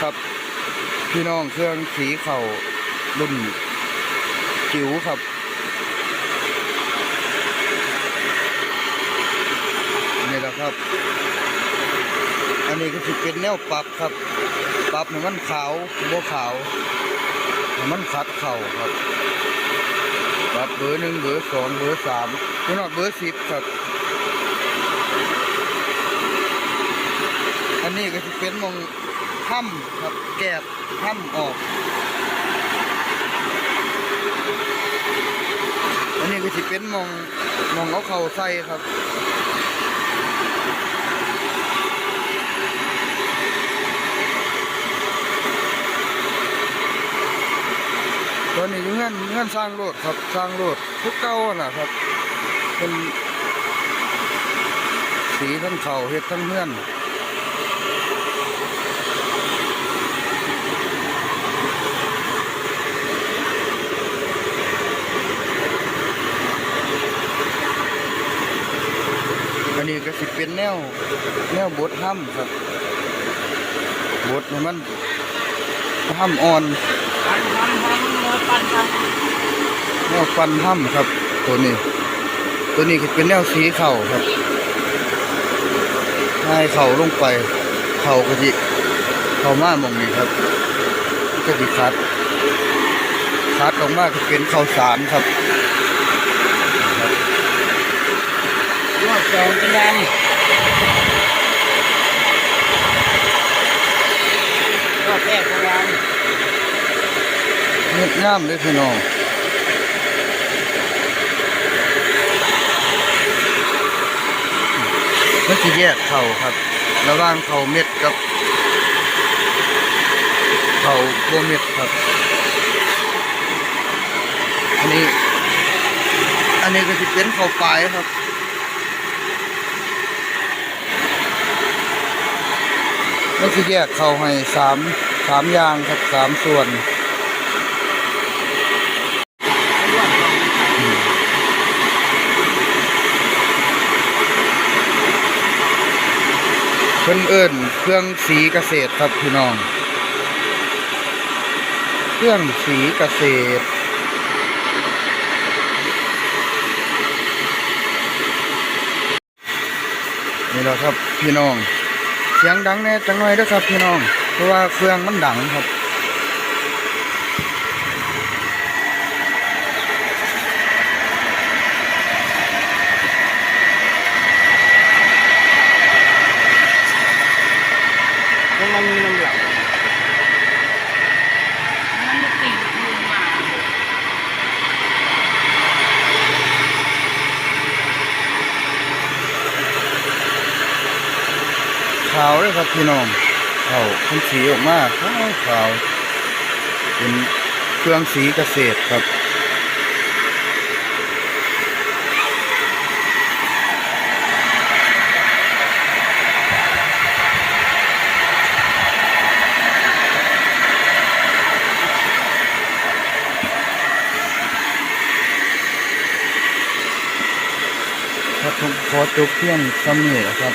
ครับ พี่น้องเครื่องสีเข่ารุ่นจิ๋วครับ นี่แหละครับ อันนี้ก็คือเป็นแนวปรับครับ ปรับให้มันขาวบ่ขาวให้มันขัดเข่าครับปรับเบอร์หนึ่งเบอร์สองเบอร์สามพี่น้องเบอร์สิบครับอันนี้ก็จะเป็นมอง ถ้ำครับแกบถ้ำออกอันนี้ก็จะเป็นมองมองเอาเข่าใส่ครับตอนนี้เงื่อนเงื่อนสร้างโลดครับสร้างโลดทุกเก้าน่ะครับเป็นสีทั้งเข่าเฮ็ดทั้งเงื่อน อันนี้ก็สิเป็นแนว แนวบดห้ำครับบดให้มันห้ำอ่อนปันทำทำมือปันทแนวฟันห้ำครับ ตัวนี้ ตัวนี้คือเป็นแนวสีเข่าครับให้เข่าลงไป เข่ากระดิเข่ามาหมองนี้ครับกระดิคัดคัดออกมาก็เป็นเข่าสารครับำยอดจองเป็นยังยอดแรกเป็นยังเม็ดงามเลยพี่น้องมันจะแยกเข่าครับ ระหว่างเข่าเม็ดกับ เข่าโบเม็ดครับ อันนี้ อันนี้ก็จะเป็นเข่าปลายครับ มันจะแยกเข่าให้สามสามอย่างครับสามส่วนเพิ่นเอิ้นเครื่องสีเกษตรครับพี่น้อง เครื่องสีเกษตรนี่แหละครับพี่น้อง เสียงดังแน่จังหน่อยเด้อครับพี่น้อง เพราะว่าเครื่องมันดังครับมันมีน้ำหลังนจะติดมือมา ขาวเลยครับพี่น้องเขาวเป็นสีออกมาขาวขาวเป็นเครื่องสีเกษตรครับครับผมขอจบเพียงสำเนียครับ